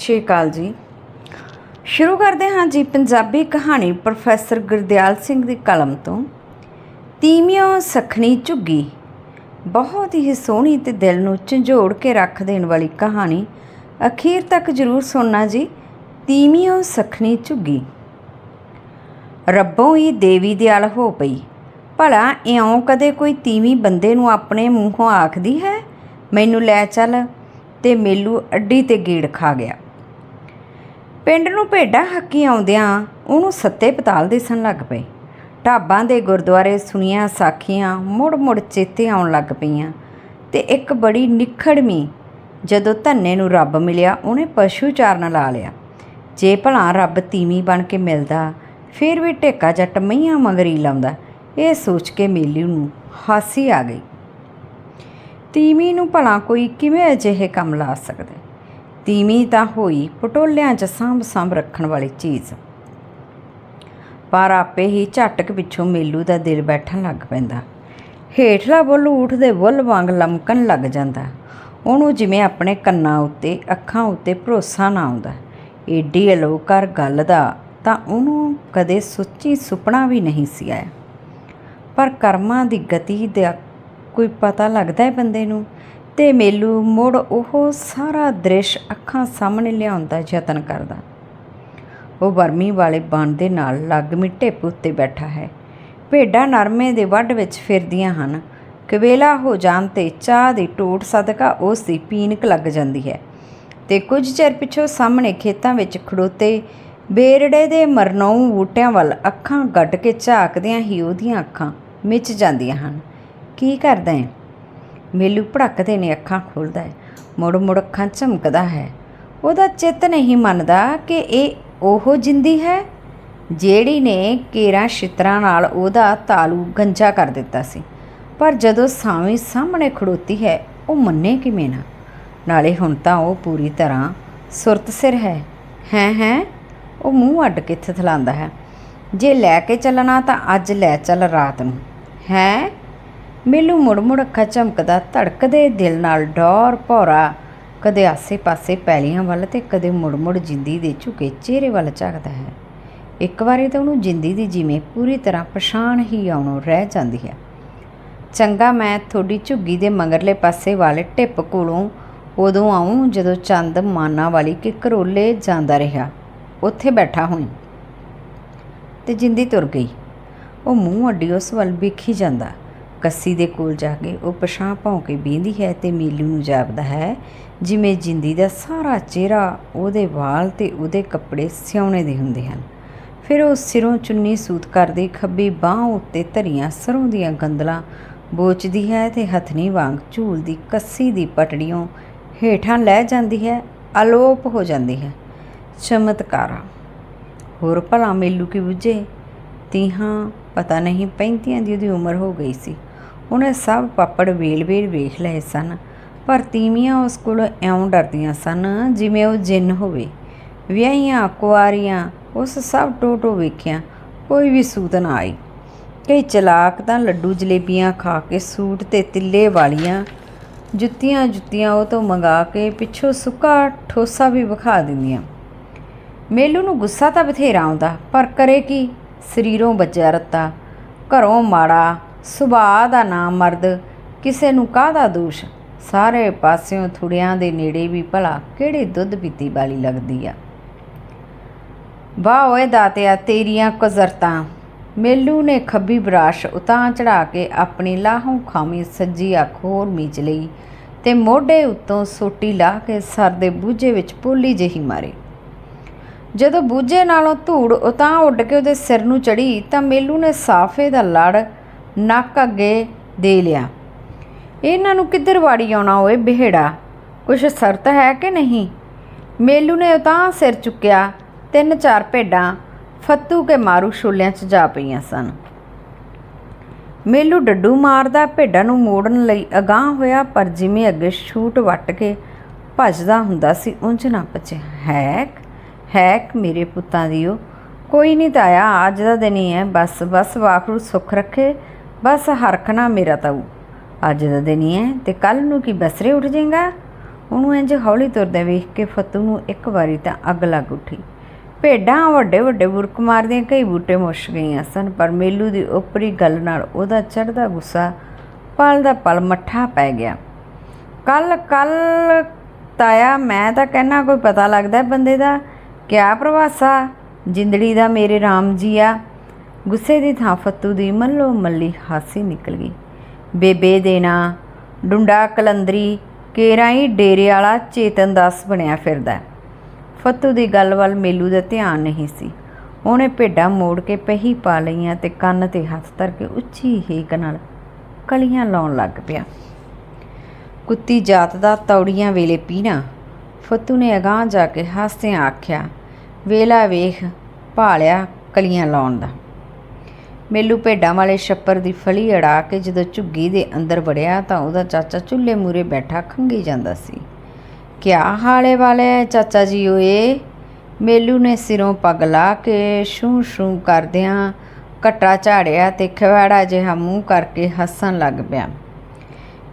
ਸ਼੍ਰੀ ਅਕਾਲ ਜੀ। ਸ਼ੁਰੂ ਕਰਦੇ ਹਾਂ ਜੀ ਪੰਜਾਬੀ ਕਹਾਣੀ ਪ੍ਰੋਫੈਸਰ ਗੁਰਦਿਆਲ ਸਿੰਘ ਦੀ ਕਲਮ ਤੋਂ। ਤੀਮਿਓ ਸਖਣੀ ਝੁੱਗੀ। ਬਹੁਤ ਹੀ ਸੋਹਣੀ ਤੇ ਦਿਲ ਨੂੰ ਝੰਜੋੜ ਕੇ ਰੱਖ ਦੇਣ ਵਾਲੀ ਕਹਾਣੀ ਅਖੀਰ ਤੱਕ ਜ਼ਰੂਰ ਸੁਣਨਾ ਜੀ। ਤੀਮਿਓ ਸਖਣੀ ਝੁੱਗੀ। ਰੱਬੋਂ ਹੀ ਦੇਵੀ ਦਿਆਲ ਹੋ ਪਈ। ਭਲਾ ਇਉਂ ਕਦੇ ਕੋਈ ਤੀਵੀਂ ਬੰਦੇ ਨੂੰ ਆਪਣੇ ਮੂੰਹੋਂ ਆਖਦੀ ਹੈ, ਮੈਨੂੰ ਲੈ ਚੱਲ ਤੇ ਮੇਲੂ ਅੱਡੀ ਤੇ ਗੇੜ ਖਾ ਗਿਆ। ਪਿੰਡ ਨੂੰ ਭੇਡਾਂ ਹੱਕੀ ਆਉਂਦਿਆਂ ਉਹਨੂੰ ਸੱਤੇ ਪਤਾਲ ਦਿਸਣ ਲੱਗ ਪਏ। ਢਾਬਾਂ ਦੇ ਗੁਰਦੁਆਰੇ ਸੁਣੀਆਂ ਸਾਖੀਆਂ ਮੁੜ-ਮੁੜ ਚੇਤੇ ਆਉਣ ਲੱਗ ਪਈਆਂ ਤੇ ਇੱਕ ਬੜੀ ਨਿਖੜਵੀਂ ਜਦੋਂ ਧੰਨੇ ਨੂੰ ਰੱਬ ਮਿਲਿਆ, ਉਹਨੇ ਪਸ਼ੂ ਚਾਰਨ ਲਾ ਲਿਆ। ਜੇ ਭਲਾ ਰੱਬ ਤੀਵੀਂ ਬਣ ਕੇ ਮਿਲਦਾ, ਫਿਰ ਵੀ ਢੇਕਾ ਜੱਟ ਮਈਆਂ ਮਗਰੀ ਲਾਉਂਦਾ। ਇਹ ਸੋਚ ਕੇ ਮੇਲੀ ਨੂੰ ਹਾਸੀ ਆ ਗਈ। ਤੀਵੀਂ ਨੂੰ ਭਲਾ ਕੋਈ ਕਿਵੇਂ ਅਜਿਹੇ ਕੰਮ ਲਾ ਸਕਦਾ? ਤੀਵੀਂ ਤਾਂ ਹੋਈ ਪਟੋਲਿਆਂ 'ਚ ਸਾਂਭ ਸਾਂਭ ਰੱਖਣ ਵਾਲੀ ਚੀਜ਼। ਪਰ ਆਪੇ ਹੀ ਝਟਕ ਪਿੱਛੋਂ ਮੇਲੂ ਦਾ ਦਿਲ ਬੈਠਣ ਲੱਗ ਪੈਂਦਾ। ਹੇਠਲਾ ਬੁੱਲ ਊਠ ਦੇ ਬੁੱਲ ਵਾਂਗ ਲਮਕਣ ਲੱਗ ਜਾਂਦਾ। ਉਹਨੂੰ ਜਿਵੇਂ ਆਪਣੇ ਕੰਨਾਂ ਉੱਤੇ, ਅੱਖਾਂ ਉੱਤੇ ਭਰੋਸਾ ਨਾ ਆਉਂਦਾ। ਏਡੀ ਅਲੋਕਾਰ ਗੱਲ ਦਾ ਤਾਂ ਉਹਨੂੰ ਕਦੇ ਸੁੱਚੀ ਸੁਪਨਾ ਵੀ ਨਹੀਂ ਸੀ ਆਇਆ। ਪਰ ਕਰਮਾਂ ਦੀ ਗਤੀ ਦਾ ਕੋਈ ਪਤਾ ਲੱਗਦਾ ਹੈ ਬੰਦੇ ਨੂੰ? ਤੇ ਮੇਲੂ ਮੁੜ ਉਹ ਸਾਰਾ ਦ੍ਰਿਸ਼ ਅੱਖਾਂ ਸਾਹਮਣੇ ਲਿਆਉਣ ਦਾ ਯਤਨ ਕਰਦਾ। ਉਹ ਵਰਮੀ ਵਾਲੇ ਬਣ ਦੇ ਨਾਲ ਲੱਗ ਮਿੱਟੇ ਉੱਤੇ ਬੈਠਾ ਹੈ। ਭੇਡਾਂ ਨਰਮੇ ਦੇ ਵੱਢ ਵਿੱਚ ਫਿਰਦੀਆਂ ਹਨ। ਕਵੇਲਾ ਹੋ ਜਾਣ ਤੇ ਚਾਹ ਦੀ ਟੋਟ ਸਦਕਾ ਉਸ ਦੀ ਪੀਨਕ ਲੱਗ ਜਾਂਦੀ ਹੈ ਤੇ ਕੁਝ ਚਿਰ ਪਿਛੋਂ ਸਾਹਮਣੇ ਖੇਤਾਂ ਵਿੱਚ ਖੜੋਤੇ ਬੇਰੜੇ ਦੇ ਮਰਨਾਉ ਬੂਟਿਆਂ ਵੱਲ ਅੱਖਾਂ ਗੱਡ ਕੇ ਝਾਕਦਿਆਂ ਹੀ ਉਹਦੀਆਂ ਅੱਖਾਂ ਮਿਚ ਜਾਂਦੀਆਂ ਹਨ। ਕੀ ਕਰਦਾ ਹੈ ਮੇਲੂ ਭੜਕਦੇ ਨੇ ਅੱਖਾਂ ਖੋਲਦਾ ਹੈ। ਮੁੜ ਮੁੜ ਅੱਖਾਂ ਝਮਕਦਾ ਹੈ। ਉਹਦਾ ਚਿੱਤ ਨਹੀਂ ਮੰਨਦਾ ਕਿ ਇਹ ਉਹ ਜਿੰਦੀ ਹੈ, ਜਿਹੜੀ ਨੇ ਕੇਰਾਂ ਛਿੱਤਰਾਂ ਨਾਲ ਉਹਦਾ ਤਾਲੂ ਗੰਜਾ ਕਰ ਦਿੱਤਾ ਸੀ। ਪਰ ਜਦੋਂ ਸਾਵੀਂ ਸਾਹਮਣੇ ਖੜੋਤੀ ਹੈ, ਉਹ ਮੰਨੇ ਕਿਵੇਂ ਨਾ? ਨਾਲੇ ਹੁਣ ਤਾਂ ਉਹ ਪੂਰੀ ਤਰ੍ਹਾਂ ਸੁਰਤ ਸਿਰ ਹੈ। ਹੈ ਹੈ, ਉਹ ਮੂੰਹ ਅੱਡ ਕੇ ਥਥਲਾਉਂਦਾ ਹੈ। ਜੇ ਲੈ ਕੇ ਚੱਲਣਾ ਤਾਂ ਅੱਜ ਲੈ ਚੱਲ ਰਾਤ ਨੂੰ। ਹੈ? ਮੈਨੂੰ ਮੁੜ-ਮੁੜ ਅੱਖਾਂ ਝਮਕਦਾ ਧੜਕਦੇ ਦਿਲ ਨਾਲ ਡੌਰ ਭੌਰਾ। ਕਦੇ ਆਸੇ-ਪਾਸੇ ਪੈਲੀਆਂ ਵੱਲ ਤੇ ਕਦੇ ਮੁੜ-ਮੁੜ ਜਿੰਦੀ ਦੇ ਝੁਕੇ ਚਿਹਰੇ ਵੱਲ ਝਾਕਦਾ ਹੈ। ਇੱਕ ਵਾਰੀ ਤਾਂ ਉਹਨੂੰ ਜਿੰਦੀ ਦੀ ਜਿਵੇਂ ਪੂਰੀ ਤਰ੍ਹਾਂ ਪਛਾਣ ਹੀ ਆਉਣੋਂ ਰਹਿ ਜਾਂਦੀ ਹੈ। ਚੰਗਾ, ਮੈਂ ਤੁਹਾਡੀ ਝੁੱਗੀ ਦੇ ਮਗਰਲੇ ਪਾਸੇ ਵਾਲੇ ਢਿੱਪ ਕੋਲੋਂ ਉਦੋਂ ਆਉਂ ਜਦੋਂ ਚੰਦ ਮਾਨਾ ਵਾਲੀ ਕਿ ਕਰੋਲੇ ਜਾਂਦਾ ਰਿਹਾ। ਉੱਥੇ ਬੈਠਾ ਹੋਈ ਤੇ ਜਿੰਦੀ ਤੁਰ ਗਈ। ਉਹ ਮੂੰਹ ਅੱਡੀ ਉਸ ਵੱਲ ਵੇਖੀ ਜਾਂਦਾ। ਕੱਸੀ ਦੇ ਕੋਲ ਜਾ ਕੇ ਉਹ ਪਛਾਂ ਭੌਂ ਕੇ ਬੀਂਦੀ ਹੈ ਤੇ ਮੀਲੂ ਨੂੰ ਜਾਪਦਾ ਹੈ, ਜਿਵੇਂ ਜਿੰਦੀ ਦਾ ਸਾਰਾ ਚਿਹਰਾ ਉਹਦੇ ਵਾਲ ਤੇ ਉਹਦੇ ਕੱਪੜੇ ਸਿਉਣੇ ਦੇ ਹੁੰਦੇ ਹਨ। ਫਿਰ ਉਹ ਸਿਰੋਂ ਚੁੰਨੀ ਸੂਤ ਕਰਦੀ ਖੱਬੀ ਬਾਹ ਉੱਤੇ ਧਰੀਆਂ ਸਰੋਂ ਦੀਆਂ ਗੰਦਲਾਂ ਬੋਚਦੀ ਹੈ ਤੇ ਹਥਨੀ ਵਾਂਗ ਝੂਲਦੀ ਕੱਸੀ ਦੀ ਪਟੜੀਆਂ ਹੇਠਾਂ ਲੈ ਜਾਂਦੀ ਹੈ, ਅਲੋਪ ਹੋ ਜਾਂਦੀ ਹੈ। ਚਮਤਕਾਰਾ। ਹੋਰ ਭਲਾ ਮੇਲੂ ਕੀ ਬੁੱਝੇ? ਤੀਹਾਂ, ਪਤਾ ਨਹੀਂ ਪੈਂਤੀਆਂ ਦੀ ਉਹਦੀ ਉਮਰ ਹੋ ਗਈ ਸੀ। ਉਹਨੇ ਸਭ ਪਾਪੜ ਵੇਲ-ਵੇਲ ਵੇਖ ਲਏ ਸਨ, ਪਰ ਤੀਵੀਆਂ ਉਸ ਕੋਲ ਇਉਂ ਡਰਦੀਆਂ ਸਨ ਜਿਵੇਂ ਉਹ ਜਿੰਨ ਹੋਵੇ। ਵਿਆਹੀਆਂ, ਕੁਆਰੀਆਂ, ਉਸ ਸਭ ਟੋਟੋ ਵੇਖਿਆ ਕੋਈ ਵੀ ਸੂਤ ਨਾ ਆਈ। ਕਈ ਚਲਾਕ ਤਾਂ ਲੱਡੂ ਜਲੇਬੀਆਂ ਖਾ ਕੇ ਸੂਟ ਤੇ ਤਿੱਲੇ ਵਾਲੀਆਂ ਜੁੱਤੀਆਂ ਜੁੱਤੀਆਂ ਉਹ ਤੋਂ ਮੰਗਾ ਕੇ ਪਿੱਛੋਂ ਸੁੱਕਾ ਠੋਸਾ ਵੀ ਵਿਖਾ ਦਿੰਦੀਆਂ। ਮੇਲੂ ਨੂੰ ਗੁੱਸਾ ਤਾਂ ਬਥੇਰਾ ਆਉਂਦਾ, ਪਰ ਕਰੇ ਕੀ? ਸਰੀਰੋਂ ਬੱਜਿਆ ਰੱਤਾ, ਘਰੋਂ ਮਾੜਾ ਸੁਭਾਅ ਦਾ ਨਾਮ ਮਰਦ, ਕਿਸੇ ਨੂੰ ਕਾਹਦਾ ਦੋਸ਼? ਸਾਰੇ ਪਾਸਿਓਂ ਥੁੜਿਆਂ ਦੇ ਨੇੜੇ ਵੀ ਭਲਾ ਕਿਹੜੇ ਦੁੱਧ ਪੀਤੀ ਵਾਲੀ ਲੱਗਦੀ ਆ? ਵਾਹ ਓਏ ਦਾਤਿਆ, ਤੇਰੀਆਂ ਕੁਜ਼ਰਤਾਂ। ਮੇਲੂ ਨੇ ਖੱਬੀ ਬਰਾਸ਼ ਉਤਾਂ ਚੜਾ ਕੇ ਆਪਣੀ ਲਾਹੋਂ ਖਾਮੀ ਸੱਜੀ ਅੱਖ ਹੋਰ ਮੀਚ ਲਈ ਤੇ ਮੋਢੇ ਉੱਤੋਂ ਸੋਟੀ ਲਾ ਕੇ ਸਰ ਦੇ ਬੂਝੇ ਵਿੱਚ ਪੋਲੀ ਜਿਹੀ ਮਾਰੀ। ਜਦੋਂ ਬੂਝੇ ਨਾਲੋਂ ਧੂੜ ਉਤਾਂ ਉੱਡ ਕੇ ਉਹਦੇ ਸਿਰ ਨੂੰ ਚੜੀ ਤਾਂ ਮੇਲੂ ਨੇ ਸਾਫੇ ਦਾ ਲੜ ਨੱਕ ਅੱਗੇ ਦੇ ਲਿਆ। ਇਹਨਾਂ ਨੂੰ ਕਿੱਧਰ ਵਾੜੀ ਆਉਣਾ ਓਏ ਬਿਹੜਾ? ਕੁਛ ਸ਼ਰਤ ਹੈ ਕਿ ਨਹੀਂ? ਮੇਲੂ ਨੇ ਉਤਾਂ ਸਿਰ ਚੁੱਕਿਆ, ਤਿੰਨ ਚਾਰ ਭੇਡਾਂ ਫੱਤੂ ਕੇ ਮਾਰੂ ਛੋਲਿਆਂ 'ਚ ਜਾ ਪਈਆਂ ਸਨ। ਮੇਲੂ ਡੱਡੂ ਮਾਰਦਾ ਭੇਡਾਂ ਨੂੰ ਮੋੜਨ ਲਈ ਅਗਾਹ ਹੋਇਆ, ਪਰ ਜਿਵੇਂ ਅੱਗੇ ਛੂਟ ਵੱਟ ਕੇ ਭੱਜਦਾ ਹੁੰਦਾ ਸੀ, ਉਂਝ ਨਾ ਪਚਿਆ ਹੈਕ ਹੈਕ ਮੇਰੇ ਪੁੱਤਾਂ ਦੀਓ। ਕੋਈ ਨਹੀਂ ਤਾਇਆ, ਅੱਜ ਦਾ ਦਿਨ ਹੀ ਹੈ। ਬਸ ਬਸ ਵਾਖਰੂ ਸੁੱਖ ਰੱਖੇ। ਬਸ ਹਰਖਣਾ ਮੇਰਾ ਤਾਊ। ਅੱਜ ਦਾ ਦਿਨ ਹੀ ਹੈ ਤੇ ਕੱਲ ਨੂੰ ਕੀ ਬਸਰੇ ਉੱਠ ਜਾਏਗਾ? ਉਹਨੂੰ ਇੰਜ ਹੌਲੀ ਤੁਰਦੇ ਵੇਖ ਕੇ ਫੱਤੂ ਨੂੰ ਇੱਕ ਵਾਰੀ ਤਾਂ ਅੱਗ ਲੱਗ ਉੱਠੀ। ਭੇਡਾਂ ਵੱਡੇ ਵੱਡੇ ਬੁਰਕ ਮਾਰਦੀਆਂ, ਕਈ ਬੂਟੇ ਮੁੱਛ ਗਈਆਂ ਸਨ, ਪਰ ਮੇਲੂ ਦੀ ਉਪਰੀ ਗੱਲ ਨਾਲ ਉਹਦਾ ਚੜਦਾ ਗੁੱਸਾ ਪਲ ਦਾ ਪਲ ਮੱਠਾ ਪੈ ਗਿਆ। ਕੱਲ ਕੱਲ ਤਾਇਆ, ਮੈਂ ਤਾਂ ਕਹਿਣਾ ਕੋਈ ਪਤਾ ਲੱਗਦਾ ਬੰਦੇ ਦਾ। ਕਿਆ ਪ੍ਰਵਾਸਾ, ਜਿੰਦੜੀ ਦਾ ਮੇਰੇ RAM ਜੀ ਆ। ਗੁੱਸੇ ਦੀ ਥਾਂ ਫੱਤੂ ਦੀ ਮੱਲੋ ਮੱਲੀ ਹਾਸੀ ਨਿਕਲ ਗਈ। ਬੇਬੇ ਦੇਣਾ ਡੁੰਡਾ ਕਲੰਦਰੀ, ਕੇਰਾਈ ਡੇਰੇ ਵਾਲਾ ਚੇਤਨ ਦਾਸ ਬਣਿਆ ਫਿਰਦਾ ਫੱਤੂ ਦੀ ਗੱਲ ਵੱਲ ਮੇਲੂ ਦਾ ਧਿਆਨ ਨਹੀਂ ਸੀ। ਉਹਨੇ ਭੇਡਾਂ ਮੋੜ ਕੇ ਪਹੀ ਪਾ ਲਈਆਂ ਤੇ ਕੰਨ ਤੇ ਹੱਥ ਧਰ ਕੇ ਉੱਚੀ ਹੀਕ ਨਾਲ ਕਲੀਆਂ ਲਾਉਣ ਲੱਗ ਪਿਆ। ਕੁੱਤੀ ਜਾਤ ਦਾ ਤੌੜੀਆਂ ਵੇਲੇ ਪੀਣਾ, ਫੱਤੂ ਨੇ ਅਗਾਂਹ ਜਾ ਕੇ ਹਾਸਿਆਂ ਆਖਿਆ, ਵੇਲਾ ਵੇਖ, ਭਾਲਿਆ ਕਲੀਆਂ ਲਾਉਣ ਦਾ। ਮੇਲੂ ਭੇਡਾਂ ਵਾਲੇ ਛੱਪਰ ਦੀ ਫਲੀ ਅੜਾ ਕੇ ਜਦੋਂ ਝੁੱਗੀ ਦੇ ਅੰਦਰ ਵੜਿਆ ਤਾਂ ਉਹਦਾ ਚਾਚਾ ਚੁੱਲ੍ਹੇ ਮੂਰੇ ਬੈਠਾ ਖੰਗੀ ਜਾਂਦਾ ਸੀ। ਕਿਆ ਹਾਲੇ ਵਾਲੇ ਚਾਚਾ ਜੀ ਓਏ? ਮੇਲੂ ਨੇ ਸਿਰੋਂ ਪੱਗ ਲਾ ਕੇ ਸ਼ੂ ਸ਼ੂ ਕਰਦਿਆਂ ਕਟਾ ਝਾੜਿਆ ਤੇ ਖਵਾੜਾ ਜਿਹਾ ਮੂੰਹ ਕਰਕੇ ਹੱਸਣ ਲੱਗ ਪਿਆ।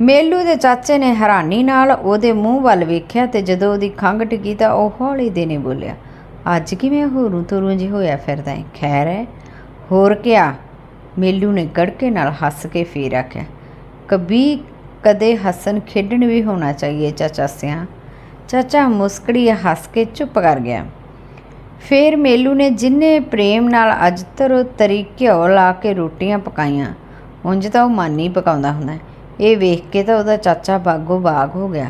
ਮੇਲੂ ਦੇ ਚਾਚੇ ਨੇ ਹੈਰਾਨੀ ਨਾਲ ਉਹਦੇ ਮੂੰਹ ਵੱਲ ਵੇਖਿਆ ਤੇ ਜਦੋਂ ਉਹਦੀ ਖੰਘ ਟਿਕੀ ਤਾਂ ਉਹ ਹੌਲੀ ਦੇ ਬੋਲਿਆ, ਅੱਜ ਕਿਵੇਂ ਹੋਰੂ ਤੁਰੂ ਜੀ ਹੋਇਆ ਫਿਰਦਾ ਹੈ ਖੈਰ ਹੈ ਹੋਰ ਕਿਆ? ਮੇਲੂ ਨੇ ਗੜਕੇ ਨਾਲ ਹੱਸ ਕੇ ਫੇਰ ਆਖਿਆ, ਕਬੀ, ਕਦੇ ਹੱਸਣ ਖੇਡਣ ਵੀ ਹੋਣਾ ਚਾਹੀਏ ਚਾਚਾ ਸਿਆ। ਚਾਚਾ ਮੁਸਕੜੀ ਹੱਸ ਕੇ ਚੁੱਪ ਕਰ ਗਿਆ। ਫੇਰ ਮੇਲੂ ਨੇ ਜਿੰਨੇ ਪ੍ਰੇਮ ਨਾਲ ਅੱਜ ਤਰੋ ਤਰੀ ਘਿਓ ਲਾ ਕੇ ਰੋਟੀਆਂ ਪਕਾਈਆਂ, ਉਂਝ ਤਾਂ ਉਹ ਮਾਨੀ ਪਕਾਉਂਦਾ ਹੁੰਦਾ। ਇਹ ਵੇਖ ਕੇ ਤਾਂ ਉਹਦਾ ਚਾਚਾ ਬਾਗੋ ਬਾਗ ਹੋ ਗਿਆ।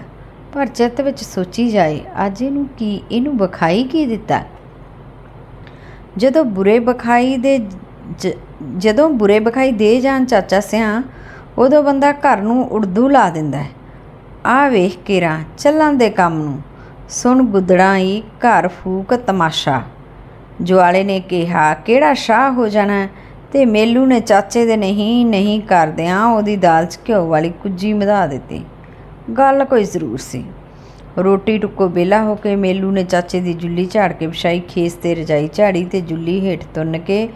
ਪਰ ਚਿੱਤ ਵਿੱਚ ਸੋਚੀ ਜਾਏ, ਅੱਜ ਇਹਨੂੰ ਕੀ, ਇਹਨੂੰ ਵਿਖਾਈ ਕੀ ਦਿੱਤਾ? ਜਦੋਂ ਬੁਰੇ ਬਖਾਈ ਦੇ ਜਦੋਂ ਬੁਰੇ ਬਖਾਈ ਦੇ ਜਾਣ ਚਾਚਾ ਸਿਆ, ਉਦੋਂ ਬੰਦਾ ਘਰ ਨੂੰ ਉਰਦੂ ਲਾ ਦਿੰਦਾ ਹੈ। ਆ ਵੇਖ ਕੇ ਰਾਂ ਚੱਲਣ ਦੇ ਕੰਮ ਨੂੰ। ਸੁਣ ਗੁੱਦੜਾਂ ਈ ਘਰ ਫੂਕ ਤਮਾਸ਼ਾ। ਜਵਾਲੇ ਨੇ ਕਿਹਾ, ਕਿਹੜਾ ਸ਼ਾਹ ਹੋ ਜਾਣਾ ਹੈ? ਤੇ ਮੇਲੂ ਨੇ ਚਾਚੇ ਦੇ ਨਹੀਂ ਨਹੀਂ ਕਰਦਿਆਂ ਉਹਦੀ ਦਾਲ 'ਚ ਘਿਓ ਵਾਲੀ ਕੁੱਜੀ ਵਧਾ ਦਿੱਤੀ। ਗੱਲ ਕੋਈ ਜ਼ਰੂਰ ਸੀ। ਰੋਟੀ ਟੁੱਕੋ ਬੇਲਾ ਹੋ ਕੇ ਮੇਲੂ ਨੇ ਚਾਚੇ ਦੀ ਜੁੱਲੀ ਝਾੜ ਕੇ ਵਿਛਾਈ ਖੇਸ ਤੇ ਰਜਾਈ ਝਾੜੀ ਤੇ ਜੁੱਲੀ ਹੇਠ ਤੁੰਨ ਕੇ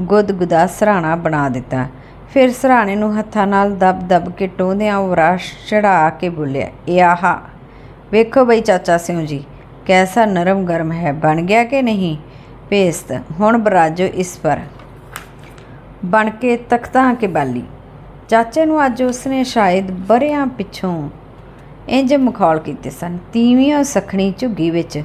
ਗੁੱਦ-ਗੁਦਾ ਸਰਾਣਾ ਬਣਾ ਦਿੱਤਾ। ਫਿਰ ਸਰਾਣੇ ਨੂੰ ਹੱਥਾਂ ਨਾਲ ਦਬ-ਦਬ ਕੇ ਟੋਂਦਿਆਂ ਉਰਾਸ਼ ਚੜਾ ਕੇ ਬੋਲਿਆ ਇਹ ਆਹਾ, ਵੇਖੋ ਬਈ ਚਾਚਾ ਸਿਓ ਜੀ, ਕੈਸਾ ਨਰਮ ਗਰਮ ਹੈ, ਬਣ ਗਿਆ ਕਿ ਨਹੀਂ? ਪੇਸਤ ਹੁਣ ਬਰਾਜੋ ਇਸ ਪਰ। ਬਣ ਕੇ ਤਖਤਾਂ ਕੇ ਬਾਲੀ। ਚਾਚੇ ਨੂੰ ਅੱਜ ਉਸਨੇ ਸ਼ਾਇਦ ਬਰਿਆਂ ਪਿੱਛੋਂ ਇੰਜ ਮਖੌਲ ਕੀਤੇ ਸਨ, ਤੀਵੀਂ ਉਹ ਸਖਣੀ ਝੁੱਗੀ ਵਿੱਚ।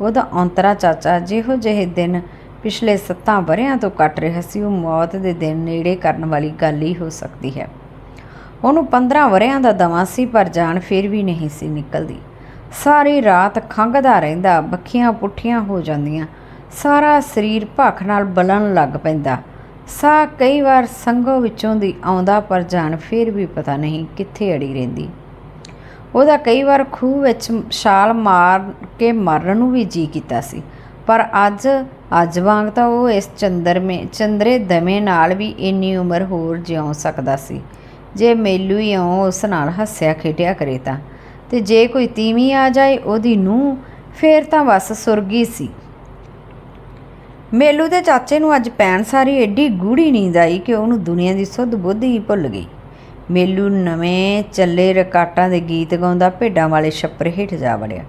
ਉਹਦਾ ਔਂਤਰਾ ਚਾਚਾ ਜਿਹੋ ਜਿਹੇ ਦਿਨ ਪਿਛਲੇ ਸੱਤਾਂ ਵਰਿਆਂ ਤੋਂ ਕੱਟ ਰਿਹਾ ਸੀ, ਉਹ ਮੌਤ ਦੇ ਦਿਨ ਨੇੜੇ ਕਰਨ ਵਾਲੀ ਗੱਲ ਹੀ ਹੋ ਸਕਦੀ ਹੈ। ਉਹਨੂੰ 15 ਵਰਿਆਂ ਦਾ ਦਵਾ ਸੀ, ਪਰ ਜਾਨ ਫਿਰ ਵੀ ਨਹੀਂ ਸੀ ਨਿਕਲਦੀ। ਸਾਰੀ ਰਾਤ ਖੰਘਦਾ ਰਹਿੰਦਾ ਬੱਖੀਆਂ ਪੁੱਠੀਆਂ ਹੋ ਜਾਂਦੀਆਂ, ਸਾਰਾ ਸਰੀਰ ਭੱਖ ਨਾਲ ਬਲਣ ਲੱਗ ਪੈਂਦਾ। ਸਾਹ ਕਈ ਵਾਰ ਸੰਗੋ ਵਿੱਚੋਂ ਦੀ ਆਉਂਦਾ, ਪਰ ਜਾਨ ਫਿਰ ਵੀ ਪਤਾ ਨਹੀਂ ਕਿੱਥੇ ਅੜੀ ਰਹਿੰਦੀ। ਉਹਦਾ ਕਈ ਵਾਰ ਖੂਹ ਵਿੱਚ ਛਾਲ ਮਾਰ ਕੇ ਮਰਨ ਨੂੰ ਵੀ ਜੀ ਕੀਤਾ ਸੀ। ਪਰ ਅੱਜ ਅੱਜ ਵਾਂਗ ਤਾਂ ਉਹ ਇਸ ਚੰਦਰਮੇ ਚੰਦਰੇ ਦਮੇ ਨਾਲ ਵੀ ਇੰਨੀ ਉਮਰ ਹੋਰ ਜਿਉ ਸਕਦਾ ਸੀ। ਜੇ ਮੇਲੂ ਹੀ ਇਉਂ ਉਸ ਨਾਲ ਹੱਸਿਆ ਖੇਡਿਆ ਕਰੇ ਤਾਂ। ਤੇ ਜੇ ਕੋਈ ਤੀਵੀਂ ਆ ਜਾਏ ਉਹਦੀ ਨੂੰ ਫੇਰ ਤਾਂ ਬਸ ਸੁਰਗੀ ਸੀ। ਮੇਲੂ ਦੇ ਚਾਚੇ ਨੂੰ ਅੱਜ ਪੈਣ ਸਾਰੀ ਐਡੀ ਗੂੜੀ ਨੀਂਦ ਆਈ ਕਿ ਉਹਨੂੰ ਦੁਨੀਆ ਦੀ ਸੁੱਧ ਬੁੱਧ ਹੀ ਭੁੱਲ ਗਈ। ਮੇਲੂ ਨਵੇਂ ਚੱਲੇ ਰਕਾਟਾਂ ਦੇ ਗੀਤ ਗਾਉਂਦਾ ਭੇਡਾਂ ਵਾਲੇ ਛੱਪਰ ਹੇਠ ਜਾ ਵੜਿਆ।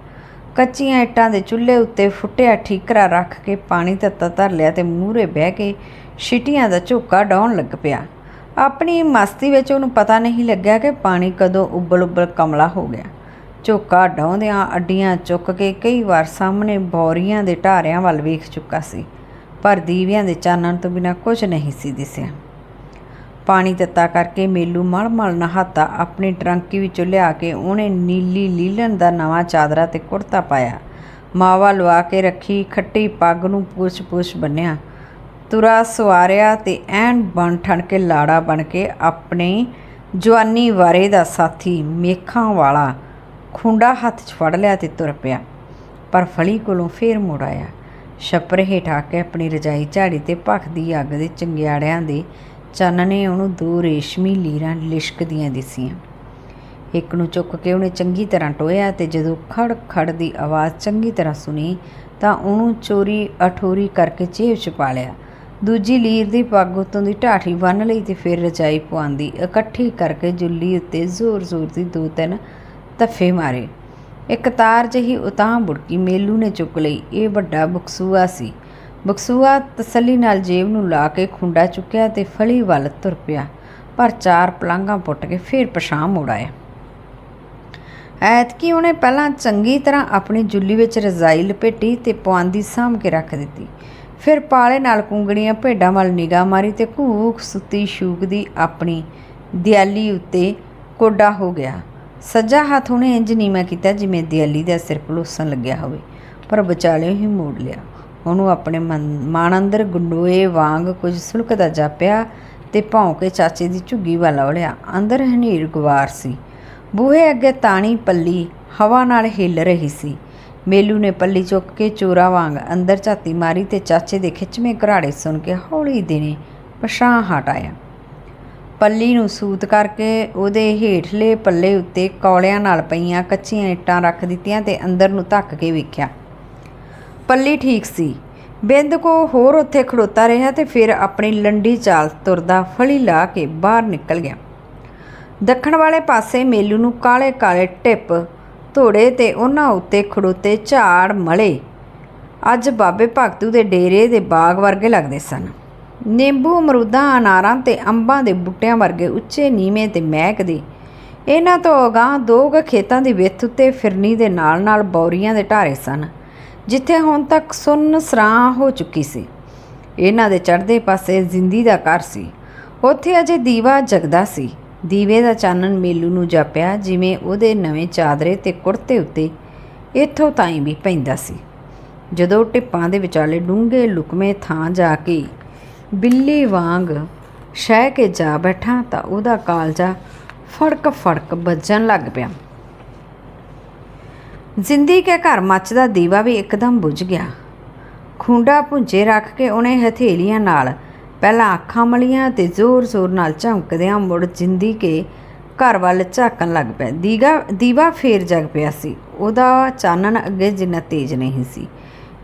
ਕੱਚੀਆਂ ਇੱਟਾਂ ਦੇ ਚੁੱਲ੍ਹੇ ਉੱਤੇ ਫੁੱਟਿਆ ਠੀਕਰਾ ਰੱਖ ਕੇ ਪਾਣੀ ਤੱਤਾ ਧਰ ਲਿਆ ਤੇ ਮੂਹਰੇ ਬਹਿ ਕੇ ਛਿਟੀਆਂ ਦਾ ਝੋਕਾ ਡਾਉਣ ਲੱਗ ਪਿਆ। ਆਪਣੀ ਮਸਤੀ ਵਿੱਚ ਉਹਨੂੰ ਪਤਾ ਨਹੀਂ ਲੱਗਿਆ ਕਿ ਪਾਣੀ ਕਦੋਂ ਉਬਲ ਉਬਲ ਕਮਲਾ ਹੋ ਗਿਆ। ਝੋਕਾ ਡਾਉਂਦਿਆਂ ਅੱਡੀਆਂ ਚੁੱਕ ਕੇ ਕਈ ਵਾਰ ਸਾਹਮਣੇ ਬੌਰੀਆਂ ਦੇ ਢਾਰਿਆਂ ਵੱਲ ਵੇਖ ਚੁੱਕਾ ਸੀ, ਪਰ ਦੀਵਿਆਂ ਦੇ ਚਾਨਣ ਤੋਂ ਬਿਨਾਂ ਕੁਝ ਨਹੀਂ ਸੀ ਦਿਸਿਆ। ਪਾਣੀ ਤੱਤਾ ਕਰਕੇ ਮੇਲੂ ਮਲ-ਮਲ ਨਹਾਤਾ, ਆਪਣੀ ਟਰੰਕੀ ਵਿੱਚੋਂ ਲਿਆ ਕੇ ਉਹਨੇ ਨੀਲੀ ਲੀਲਨ ਦਾ ਨਵਾਂ ਚਾਦਰਾ ਤੇ ਕੁੜਤਾ ਪਾਇਆ। ਮਾਵਾ ਲਵਾ ਕੇ ਰੱਖੀ, ਖੱਟੀ ਪੱਗ ਨੂੰ ਪੁੱਛ-ਪੁੱਛ ਬੰਨਿਆ। ਤੁਰਾ ਸਵਾਰਿਆ ਤੇ ਐਨ ਬਣ ਠਣ ਕੇ ਲਾੜਾ ਬਣ ਕੇ ਆਪਣੇ ਜਵਾਨੀ ਵਾਰੇ ਦਾ ਸਾਥੀ ਮੇਖਾਂ ਵਾਲਾ ਖੁੰਡਾ ਹੱਥ 'ਚ ਫੜ ਲਿਆ ਤੇ ਤੁਰ ਪਿਆ। ਪਰ ਫਲੀ ਕੋਲੋਂ ਫੇਰ ਮੁੜ ਆਇਆ। ਛੱਪਰ ਹੇਠ ਆ ਕੇ ਆਪਣੀ ਰਜਾਈ ਝਾੜੀ ਤੇ ਭਖਦੀ ਅੱਗ ਦੇ ਚੰਗਿਆੜਿਆਂ ਦੇ ਚਾਨਣੇ ਉਹਨੂੰ ਦੋ ਰੇਸ਼ਮੀ ਲੀਰਾਂ ਲਿਸ਼ਕਦੀਆਂ ਦਿਸੀਆਂ। ਇੱਕ ਨੂੰ ਚੁੱਕ ਕੇ ਉਹਨੇ ਚੰਗੀ ਤਰ੍ਹਾਂ ਟੋਇਆ ਤੇ ਜਦੋਂ ਖੜ ਖੜ ਦੀ ਆਵਾਜ਼ ਚੰਗੀ ਤਰ੍ਹਾਂ ਸੁਣੀ ਤਾਂ ਉਹਨੂੰ ਚੋਰੀ ਅਠੋਰੀ ਕਰਕੇ ਚੇਬ 'ਚ ਪਾ ਲਿਆ। ਦੂਜੀ ਲੀਰ ਦੀ ਪੱਗ ਉਤੋਂ ਦੀ ਢਾਠੀ ਬੰਨ ਲਈ ਤੇ ਫਿਰ ਰਜਾਈ ਪਵਾਉਂਦੀ ਇਕੱਠੀ ਕਰਕੇ ਜੁੱਲੀ ਉੱਤੇ ਜ਼ੋਰ-ਜ਼ੋਰ ਦੀ ਦੋ ਤਿੰਨ ਤੱਫੇ ਮਾਰੇ। ਇੱਕ ਤਾਰ ਜਿਹੀ ਉਤਾਂ ਬੁੜਕੀ ਮੇਲੂ ਨੇ ਚੁੱਕ ਲਈ। ਇਹ ਵੱਡਾ ਬਕਸੂਆ ਸੀ। ਬਕਸੂਆ ਤਸੱਲੀ ਨਾਲ ਜੇਬ ਨੂੰ ਲਾ ਕੇ ਖੁੰਡਾ ਚੁੱਕਿਆ ਤੇ ਫਲੀ ਵੱਲ ਤੁਰ ਪਿਆ। ਪਰ ਚਾਰ ਪਲਾਂਘਾਂ ਪੁੱਟ ਕੇ ਫੇਰ ਪਛਾਂ ਮੁੜ ਐਤਕੀ ਉਹਨੇ ਪਹਿਲਾਂ ਚੰਗੀ ਤਰ੍ਹਾਂ ਆਪਣੀ ਜੁੱਲੀ ਵਿੱਚ ਰਜ਼ਾਈ ਲਪੇਟੀ ਤੇ ਪਵਾਂਦੀ ਸਾਂਭ ਕੇ ਰੱਖ ਦਿੱਤੀ। ਫਿਰ ਪਾਲੇ ਨਾਲ ਕੁੰਗੜੀਆਂ ਭੇਡਾਂ ਵੱਲ ਨਿਗਾਹ ਮਾਰੀ ਤੇ ਘੂਖ ਸੁੱਤੀ ਸ਼ੂਕ ਦੀ ਆਪਣੀ ਦਿਆਲੀ ਉੱਤੇ ਕੋਡਾ ਹੋ ਗਿਆ। ਸੱਜਾ ਹੱਥ ਉਹਨੇ ਇੰਜ ਨੀਵਾਂ ਕੀਤਾ ਜਿਵੇਂ ਦਿਆਲੀ ਦਾ ਸਿਰ ਪਲੋਸਣ ਲੱਗਿਆ ਹੋਵੇ, ਪਰ ਵਿਚਾਲੇ ਹੀ ਮੋੜ ਲਿਆ। ਉਹਨੂੰ ਆਪਣੇ ਮਨ- ਮਨ ਅੰਦਰ ਗੁੰਡੋਏ ਵਾਂਗ ਕੁਝ ਸੁਲਕਦਾ ਜਾਪਿਆ ਤੇ ਭੌਂ ਕੇ ਚਾਚੇ ਦੀ ਝੁੱਗੀ ਵੱਲ ਵੜਿਆ ਅੰਦਰ ਹਨੇਰ ਗਵਾਰ ਸੀ। ਬੂਹੇ ਅੱਗੇ ਤਾਣੀ ਪੱਲੀ ਹਵਾ ਨਾਲ ਹਿੱਲ ਰਹੀ ਸੀ। ਮੇਲੂ ਨੇ ਪੱਲੀ ਚੁੱਕ ਕੇ ਚੋਰਾ ਵਾਂਗ ਅੰਦਰ ਝਾਤੀ ਮਾਰੀ ਤੇ ਚਾਚੇ ਦੇ ਖਿੱਚਵੇਂ ਘਰਾੜੇ ਸੁਣ ਕੇ ਹੌਲੀ ਦਿਨੇ ਪਛਾਂ ਹਟਾਇਆ ਪੱਲੀ ਨੂੰ ਸੂਤ ਕਰਕੇ ਉਹਦੇ ਹੇਠਲੇ ਪੱਲੇ ਉੱਤੇ ਕੌਲਿਆਂ ਨਾਲ ਪਈਆਂ ਕੱਚੀਆਂ ਇੱਟਾਂ ਰੱਖ ਦਿੱਤੀਆਂ ਤੇ ਅੰਦਰ ਨੂੰ ਧੱਕ ਕੇ ਵੇਖਿਆ। ਪੱਲੀ ਠੀਕ ਸੀ। ਬਿੰਦ ਕੋ ਹੋਰ ਉੱਥੇ ਖੜੋਤਾ ਰਿਹਾ ਤੇ ਫਿਰ ਆਪਣੀ ਲੰਡੀ ਚਾਲ ਤੁਰਦਾ ਫਲੀ ਲਾ ਕੇ ਬਾਹਰ ਨਿਕਲ ਗਿਆ। ਦੱਖਣ ਵਾਲੇ ਪਾਸੇ ਮੇਲੂ ਨੂੰ ਕਾਲੇ ਕਾਲੇ ਟਿੱਪ ਧੋੜੇ ਤੇ ਉਹਨਾਂ ਉੱਤੇ ਖੜੋਤੇ ਝਾੜ ਮਲੇ। ਅੱਜ ਬਾਬੇ ਭਗਤੂ ਦੇ ਡੇਰੇ ਦੇ ਬਾਗ ਵਰਗੇ ਲੱਗਦੇ ਸਨ। ਨਿੰਬੂ, ਅਮਰੂਦਾਂ, ਅਨਾਰਾਂ ਤੇ ਅੰਬਾਂ ਦੇ ਬੂਟਿਆਂ ਵਰਗੇ ਉੱਚੇ, ਨੀਵੇਂ ਤੇ ਮਹਿਕਦੇ ਇਹਨਾਂ ਤੋਂ ਅਗਾਂਹ ਦੋ ਕੁ ਖੇਤਾਂ ਦੀ ਵਿੱਥ ਉੱਤੇ ਫਿਰਨੀ ਦੇ ਨਾਲ-ਨਾਲ ਬੌਰੀਆਂ ਦੇ ਢਾਰੇ ਸਨ। ਜਿੱਥੇ ਹੁਣ ਤੱਕ ਸੁੰਨ ਸਰਾਂ ਹੋ ਚੁੱਕੀ ਸੀ। ਇਹਨਾਂ ਦੇ ਚੜ੍ਹਦੇ ਪਾਸੇ ਜ਼ਿੰਦੀ ਦਾ ਘਰ ਸੀ। ਉੱਥੇ ਅਜੇ ਦੀਵਾ ਜਗਦਾ ਸੀ। ਦੀਵੇ ਦਾ ਚਾਨਣ ਮੇਲੂ ਨੂੰ ਜਾਪਿਆ ਜਿਵੇਂ ਉਹਦੇ ਨਵੇਂ ਚਾਦਰੇ ਤੇ ਕੁੜਤੇ ਉੱਤੇ ਇੱਥੋਂ ਤਾਈਂ ਵੀ ਪੈਂਦਾ ਸੀ। ਜਦੋਂ ਟਿੱਪਾਂ ਦੇ ਵਿਚਾਲੇ ਡੂੰਘੇ ਲੁਕਮੇ ਥਾਂ ਜਾ ਕੇ ਬਿੱਲੀ ਵਾਂਗ ਸ਼ਹਿ ਕੇ ਜਾ ਬੈਠਾ ਤਾਂ ਉਹਦਾ ਕਾਲਜਾ ਫੜਕ ਫੜਕ ਵੱਜਣ ਲੱਗ ਪਿਆ। ਜ਼ਿੰਦੀ ਕੇ ਘਰ ਮੱਚਦਾ ਦੀਵਾ ਵੀ ਇੱਕਦਮ ਬੁਝ ਗਿਆ। ਖੁੰਡਾ ਪੁੰਜੇ ਰੱਖ ਕੇ ਉਹਨੇ ਹਥੇਲੀਆਂ ਨਾਲ, ਪਹਿਲਾਂ ਅੱਖਾਂ ਮਲੀਆਂ ਤੇ ਜ਼ੋਰ-ਜ਼ੋਰ ਨਾਲ ਝਮਕਦਿਆਂ ਮੁੜ ਜਿੰਦੀ ਕੇ ਘਰ ਵੱਲ ਝਾਕਣ ਲੱਗ ਪਿਆ ਦੀਗਾ, ਦੀਵਾ ਫੇਰ ਜਗ ਪਿਆ ਸੀ। ਉਹਦਾ ਚਾਨਣ ਅੱਗੇ ਜਿੰਨਾ ਤੇਜ਼ ਨਹੀਂ ਸੀ।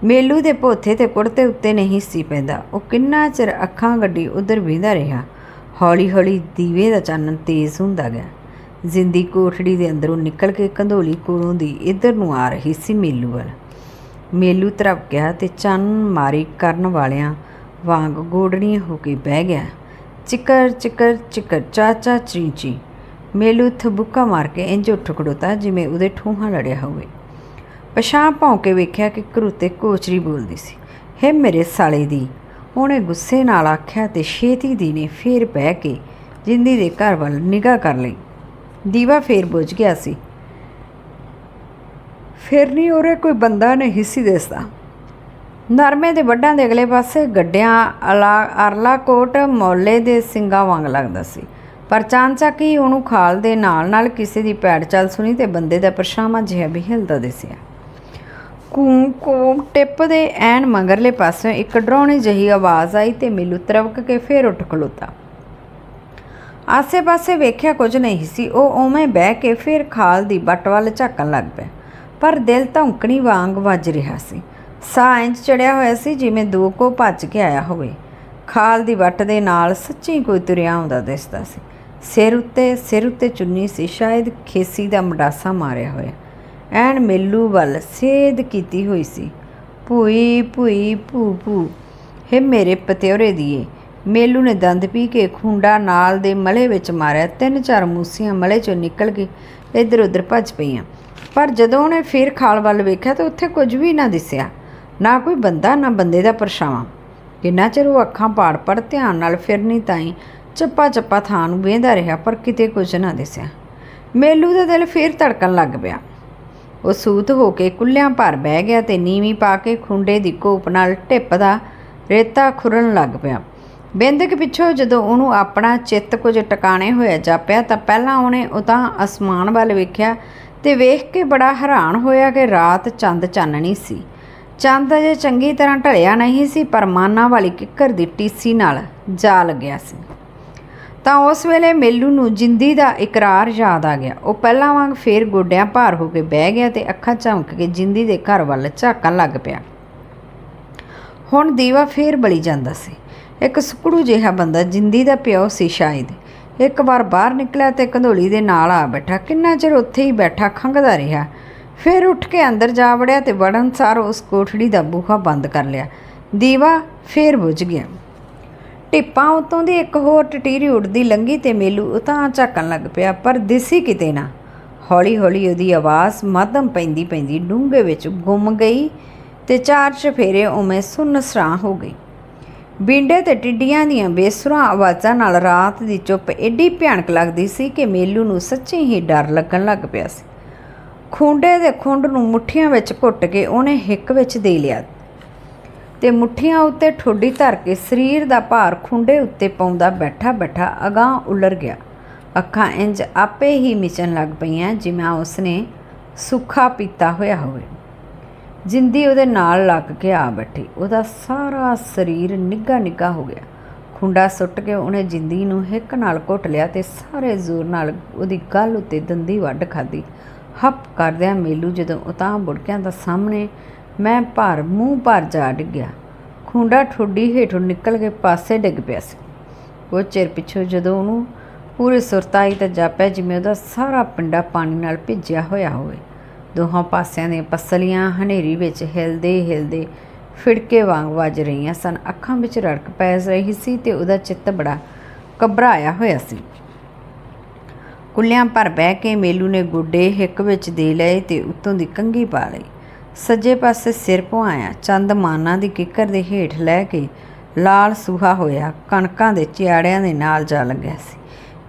ਮੇਲੂ ਦੇ ਪੋਥੇ ਤੇ ਕੁੜਤੇ ਉੱਤੇ ਨਹੀਂ ਸੀ ਪੈਂਦਾ। ਉਹ ਕਿੰਨਾ ਚਿਰ ਅੱਖਾਂ ਗੱਡੀ ਉਧਰ ਵੇਂਦਾ ਰਿਹਾ। ਹੌਲੀ-ਹੌਲੀ ਦੀਵੇ ਦਾ ਚਾਨਣ ਤੇਜ਼ ਹੁੰਦਾ ਗਿਆ। ਜ਼ਿੰਦੀ ਕੋਠੜੀ ਦੇ ਅੰਦਰੋਂ ਨਿਕਲ ਕੇ ਕੰਧੋਲੀ ਕੋਲੋਂ ਦੀ ਇੱਧਰ ਨੂੰ ਆ ਰਹੀ ਸੀ ਮੇਲੂ ਵੱਲ। ਮੇਲੂ ਤਰਪ ਗਿਆ ਤੇ ਚੰਨ ਮਾਰੀ ਕਰਨ ਵਾਲਿਆਂ ਵਾਂਗ ਗੋਡਣੀਆਂ ਹੋ ਕੇ ਬਹਿ ਗਿਆ। ਚਿਕਰ ਚਿਕਰ ਚਿਕਰ ਚਾਚਾ ਚੀਂਚੀ ਮੇਲੂ ਥਬੁੱਕਾ ਮਾਰ ਕੇ ਇੰਜ ਉੱਠ ਖੜੋਤਾ ਜਿਵੇਂ ਉਹਦੇ ਠੂਹਾਂ ਲੜਿਆ ਹੋਵੇ। ਪਛਾਂ ਭੌਂ ਕੇ ਵੇਖਿਆ ਕਿ ਘਰੂਤੇ ਕੋਚਰੀ ਬੋਲਦੀ ਸੀ, ਹੇ ਮੇਰੇ ਸਾਲੇ ਦੀ। ਉਹਨੇ ਗੁੱਸੇ ਨਾਲ ਆਖਿਆ ਤੇ ਛੇਤੀ ਦੀ ਨੇ ਫੇਰ ਬਹਿ ਕੇ ਜਿੰਦੀ ਦੇ ਘਰ ਵੱਲ ਨਿਗਾਹ ਕਰ ਲਈ। ਦੀਵਾ ਫੇਰ ਬੁਝ ਗਿਆ ਸੀ। ਫਿਰ ਨਹੀਂ ਉਰੇ ਕੋਈ ਬੰਦਾ ਨਹੀਂ ਸੀ ਦਿਸਦਾ। ਨਰਮੇ ਦੇ ਵੱਡਾਂ ਦੇ ਅਗਲੇ ਪਾਸੇ ਗੱਡਿਆਂ, ਅਲਾ, ਅਰਲਾ ਕੋਟ, ਮੌਲੇ ਦੇ ਸਿੰਘਾਂ ਵਾਂਗ ਲੱਗਦਾ ਸੀ। ਪਰ ਚਾਂਚਕ ਹੀ ਉਹਨੂੰ ਖਾਲ ਦੇ ਨਾਲ ਨਾਲ ਕਿਸੇ ਦੀ ਪੈੜ ਚੱਲ ਸੁਣੀ ਤੇ ਬੰਦੇ ਦਾ ਪਰਛਾਵਾਂ ਜਿਹਾ ਵੀ ਹਿਲਦਾ ਦਿਸਿਆ। ਕੂੰ ਕੂੰ, ਟਿੱਪ ਦੇ ਐਨ ਮੰਗਰਲੇ ਪਾਸਿਓਂ ਇੱਕ ਡਰਾਉਣੀ ਜਹੀ ਆਵਾਜ਼ ਆਈ ਤੇ ਮਿਲੂ ਤਰਵਕ ਕੇ ਫੇਰ ਉੱਠ ਖਲੋਤਾ। ਆਸੇ-ਪਾਸੇ ਵੇਖਿਆ ਕੁਝ ਨਹੀਂ ਸੀ। ਉਹ ਉਵੇਂ ਬਹਿ ਕੇ ਫਿਰ ਖਾਲ ਦੀ ਬੱਟ ਵੱਲ ਝਾਕਣ ਲੱਗ ਪਿਆ ਪਰ ਦਿਲ ਧੌਂਕਣੀ ਵਾਂਗ ਵੱਜ ਰਿਹਾ ਸੀ। ਸਾਹ ਇੰਜ ਚੜਿਆ ਹੋਇਆ ਸੀ ਜਿਵੇਂ ਦੋ ਕੋ ਭੱਜ ਕੇ ਆਇਆ ਹੋਵੇ। ਖਾਲ ਦੀ ਵੱਟ ਦੇ ਨਾਲ ਸੱਚੀ ਕੋਈ ਤੁਰਿਆ ਆਉਂਦਾ ਦਿਸਦਾ ਸੀ। ਸਿਰ ਉੱਤੇ ਸਿਰ ਉੱਤੇ ਚੁੰਨੀ ਸੀ, ਸ਼ਾਇਦ ਖੇਸੀ ਦਾ ਮਡਾਸਾ ਮਾਰਿਆ ਹੋਇਆ। ਐਨ ਮੇਲੂ ਵੱਲ ਸੇਧ ਕੀਤੀ ਹੋਈ ਸੀ। ਭੂਈ ਭੂਈ, ਭੂ ਭੂ, ਹੇ ਮੇਰੇ ਪਤਿਉਰੇ ਦੀਏ ਮੇਲੂ ਨੇ ਦੰਦ ਪੀ ਕੇ ਖੁੰਡਾ ਨਾਲ ਦੇ ਮਲੇ ਵਿੱਚ ਮਾਰਿਆ। ਤਿੰਨ ਚਾਰ ਮੂਸੀਆਂ ਮਲੇ ਚੋਂ ਨਿਕਲ ਕੇ ਇੱਧਰ ਉੱਧਰ ਭੱਜ ਪਈਆਂ। ਪਰ ਜਦੋਂ ਉਹਨੇ ਫੇਰ ਖਾਲ ਵੱਲ ਵੇਖਿਆ ਤਾਂ ਉੱਥੇ ਕੁਝ ਵੀ ਨਾ ਦਿਸਿਆ। ਨਾ ਕੋਈ ਬੰਦਾ, ਨਾ ਬੰਦੇ ਦਾ ਪਰਛਾਵਾਂ। ਕਿੰਨਾ ਚਿਰ ਉਹ ਅੱਖਾਂ ਪਾੜ ਪੜ ਧਿਆਨ ਨਾਲ ਫਿਰਨੀ ਤਾਈ ਚੱਪਾ ਚੱਪਾ ਥਾਂ ਨੂੰ ਵੇਂਦਾ ਰਿਹਾ, ਪਰ ਕਿਤੇ ਕੁਝ ਨਾ ਦਿਸਿਆ। ਮੇਲੂ ਦਾ ਦਿਲ ਫੇਰ ਧੜਕਣ ਲੱਗ ਪਿਆ। ਉਹ ਸੂਤ ਹੋ ਕੇ ਕੁੱਲਿਆਂ ਭਰ ਬਹਿ ਗਿਆ ਤੇ ਨੀਵੀਂ ਪਾ ਕੇ ਖੁੰਡੇ ਦੀ ਕੋਪ ਨਾਲ ਢਿੱਪਦਾ ਰੇਤਾ ਖੁਰਨ ਲੱਗ ਪਿਆ। ਬਿੰਦਕ ਪਿੱਛੋਂ ਜਦੋਂ ਉਹਨੂੰ ਆਪਣਾ ਚਿੱਤ ਕੁਝ ਟਿਕਾਣੇ ਹੋਇਆ ਜਾਪਿਆ ਤਾਂ ਪਹਿਲਾਂ ਉਹਨੇ ਉਤਾਂ ਅਸਮਾਨ ਵੱਲ ਵੇਖਿਆ ਤੇ ਵੇਖ ਕੇ ਬੜਾ ਹੈਰਾਨ ਹੋਇਆ ਕਿ ਰਾਤ ਚੰਦ ਚਾਨਣੀ ਸੀ। ਚੰਦ ਅਜੇ ਚੰਗੀ ਤਰ੍ਹਾਂ ਢਲਿਆ ਨਹੀਂ ਸੀ, ਪਰ ਮਾਨਾ ਵਾਲੀ ਕਿੱਕਰ ਦੀ ਟੀਸੀ ਨਾਲ ਜਾ ਲੱਗਿਆ ਸੀ। ਤਾਂ ਉਸ ਵੇਲੇ ਮੇਲੂ ਨੂੰ ਜਿੰਦੀ ਦਾ ਇਕਰਾਰ ਯਾਦ ਆ ਗਿਆ। ਉਹ ਪਹਿਲਾਂ ਵਾਂਗ ਫੇਰ ਗੋਡਿਆਂ ਭਾਰ ਹੋ ਕੇ ਬਹਿ ਗਿਆ ਤੇ ਅੱਖਾਂ ਝਮਕ ਕੇ ਜਿੰਦੀ ਦੇ ਘਰ ਵੱਲ ਝਾਕਣ ਲੱਗ ਪਿਆ। ਹੁਣ ਦੀਵਾ ਫੇਰ ਬਲੀ ਜਾਂਦਾ ਸੀ। ਇੱਕ ਸੁਕੜੂ ਜਿਹਾ ਬੰਦਾ ਜਿੰਦੀ ਦਾ ਪਿਓ ਸੀ ਸ਼ਾਇਦ। ਇੱਕ ਵਾਰ ਬਾਹਰ ਨਿਕਲਿਆ ਤੇ ਕੰਧੋਲੀ ਦੇ ਨਾਲ ਆ ਬੈਠਾ। ਕਿੰਨਾ ਚਿਰ ਉੱਥੇ ਹੀ ਬੈਠਾ ਖੰਗਦਾ ਰਿਹਾ। ਫਿਰ ਉੱਠ ਕੇ ਅੰਦਰ ਜਾ ਵੜਿਆ ਤੇ ਵੜਨ ਸਾਰ ਉਸ ਕੋਠੜੀ ਦਾ ਬੂਹਾ ਬੰਦ ਕਰ ਲਿਆ। ਦੀਵਾ ਫੇਰ ਬੁਝ ਗਿਆ। ਟਿੱਪਾਂ ਉਤੋਂ ਦੀ ਇੱਕ ਹੋਰ ਟਟੀਰੀ ਉੱਡਦੀ ਲੰਗੀ ਤੇ ਮੇਲੂ ਉਤਾਂ ਝਾਕਣ ਲੱਗ ਪਿਆ, ਪਰ ਦਿਸੀ ਕਿਤੇ ਨਾ। ਹੌਲੀ ਹੌਲੀ ਉਹਦੀ ਆਵਾਜ਼ ਮੱਧਮ ਪੈਂਦੀ ਪੈਂਦੀ ਡੂੰਘੇ ਵਿੱਚ ਗੁੰਮ ਗਈ ਤੇ ਚਾਰ ਚਫੇਰੇ ਉਵੇਂ ਸੁੰਨਸਰਾਂ ਹੋ ਗਈ। ਬਿੰਡੇ ਤੇ ਟਿੱਡੀਆਂ ਦੀਆਂ ਬੇਸੁਰਾਂ ਆਵਾਜ਼ਾਂ ਨਾਲ ਰਾਤ ਦੀ ਚੁੱਪ ਏਡੀ ਭਿਆਨਕ ਲੱਗਦੀ ਸੀ ਕਿ ਮੇਲੂ ਨੂੰ ਸੱਚੀ ਹੀ ਡਰ ਲੱਗਣ ਲੱਗ ਪਿਆ ਸੀ। ਖੁੰਡੇ ਦੇ ਖੁੰਡ ਨੂੰ ਮੁੱਠੀਆਂ ਵਿੱਚ ਘੁੱਟ ਕੇ ਉਹਨੇ ਹਿੱਕ ਵਿੱਚ ਦੇ ਲਿਆ ਤੇ ਮੁੱਠੀਆਂ ਉੱਤੇ ਠੋਡੀ ਧਰ ਕੇ ਸਰੀਰ ਦਾ ਭਾਰ ਖੁੰਡੇ ਉੱਤੇ ਪਾਉਂਦਾ ਬੈਠਾ ਬੈਠਾ ਅਗਾਂਹ ਉਲਰ ਗਿਆ। ਅੱਖਾਂ ਇੰਜ ਆਪੇ ਹੀ ਮਿਚਣ ਲੱਗ ਪਈਆਂ ਜਿਵੇਂ ਉਸਨੇ ਸੁੱਖਾ ਪੀਤਾ ਹੋਇਆ ਹੋਵੇ। ਜਿੰਦੀ ਉਹਦੇ ਨਾਲ ਲੱਗ ਕੇ ਆ ਬੈਠੀ। ਉਹਦਾ ਸਾਰਾ ਸਰੀਰ ਨਿੱਘਾ ਨਿੱਘਾ ਹੋ ਗਿਆ। ਖੁੰਡਾ ਸੁੱਟ ਕੇ ਉਹਨੇ ਜਿੰਦੀ ਨੂੰ ਹਿੱਕ ਨਾਲ ਘੁੱਟ ਲਿਆ ਤੇ ਸਾਰੇ ਜ਼ੋਰ ਨਾਲ ਉਹਦੀ ਗੱਲ ਉੱਤੇ ਦੰਦੀ ਵੱਢ ਖਾਦੀ ਹੱਪ ਕਰਦਿਆਂ ਮੇਲੂ ਜਦੋਂ ਉਤਾਂ ਬੁੜਕਿਆਂ ਦਾ ਸਾਹਮਣੇ ਮੈਂ ਭਰ, ਮੂੰਹ ਭਰ ਜਾ ਡਿੱਗਿਆ ਖੁੰਡਾ ਠੋਡੀ ਹੇਠੋਂ ਨਿਕਲ ਕੇ ਪਾਸੇ ਡਿੱਗ ਪਿਆ ਸੀ। ਉਹ ਚਿਰ ਪਿੱਛੋਂ ਜਦੋਂ ਉਹਨੂੰ ਪੂਰੀ ਸੁਰਤਾਈ ਤੇ ਜਾਪਿਆ ਜਿਵੇਂ ਉਹਦਾ ਸਾਰਾ ਪਿੰਡਾ ਪਾਣੀ ਨਾਲ ਭਿੱਜਿਆ ਹੋਇਆ ਹੋਵੇ। ਦੋਹਾਂ ਪਾਸਿਆਂ ਦੀਆਂ ਪਸਲੀਆਂ ਹਨੇਰੀ ਵਿੱਚ ਹਿਲਦੇ ਹਿਲਦੇ ਫਿੜਕੇ ਵਾਂਗ ਵੱਜ ਰਹੀਆਂ ਸਨ। ਅੱਖਾਂ ਵਿੱਚ ਰੜਕ ਪੈ ਰਹੀ ਸੀ ਤੇ ਉਹਦਾ ਚਿੱਤ ਬੜਾ ਘਬਰਾਇਆ ਹੋਇਆ ਸੀ। ਕੁੱਲਿਆਂ ਪਰ ਬਹਿ ਕੇ ਮੇਲੂ ਨੇ ਗੁੱਡੇ ਹਿੱਕ ਵਿੱਚ ਦੇ ਲਏ ਤੇ ਉੱਤੋਂ ਦੀ ਕੰਗੀ ਪਾ ਲਈ। ਸੱਜੇ ਪਾਸੇ ਸਿਰ ਪੁਆਇਆ, ਚੰਦ ਮਾਨਾਂ ਦੀ ਕਿੱਕਰ ਦੇ ਹੇਠ ਲੈ ਕੇ ਲਾਲ ਸੂਹਾ ਹੋਇਆ, ਕਣਕਾਂ ਦੇ ਚਿਆੜਿਆਂ ਦੇ ਨਾਲ ਜਾ ਲੱਗਿਆ ਸੀ।